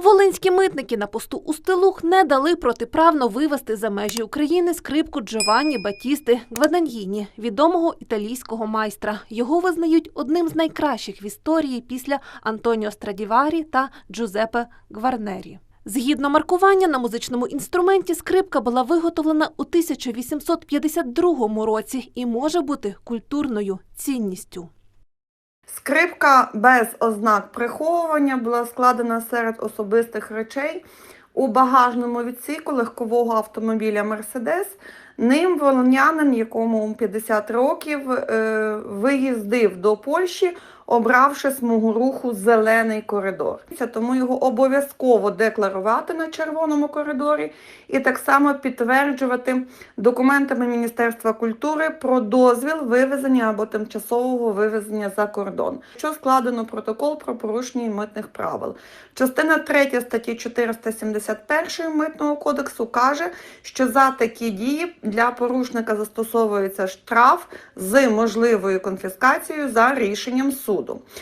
Волинські митники на посту Устилух не дали протиправно вивезти за межі України скрипку Джованні Батісти Гваданьїні, відомого італійського майстра. Його визнають одним з найкращих в історії після Антоніо Страдіварі та Джузеппе Гварнері. Згідно маркування на музичному інструменті, скрипка була виготовлена у 1852 році і може бути культурною цінністю. Скрипка без ознак приховування була складена серед особистих речей у багажному відсіку легкового автомобіля Мерседес. Ним волонянин, якому 50 років, е, виїздив до Польщі, обравши смугу руху зелений коридор. Тому його обов'язково декларувати на червоному коридорі і так само підтверджувати документами Міністерства культури про дозвіл вивезення або тимчасового вивезення за кордон, що складено протокол про порушення митних правил. Частина 3 статті 471 митного кодексу каже, що за такі дії для порушника застосовується штраф з можливою конфіскацією за рішенням суду. budum.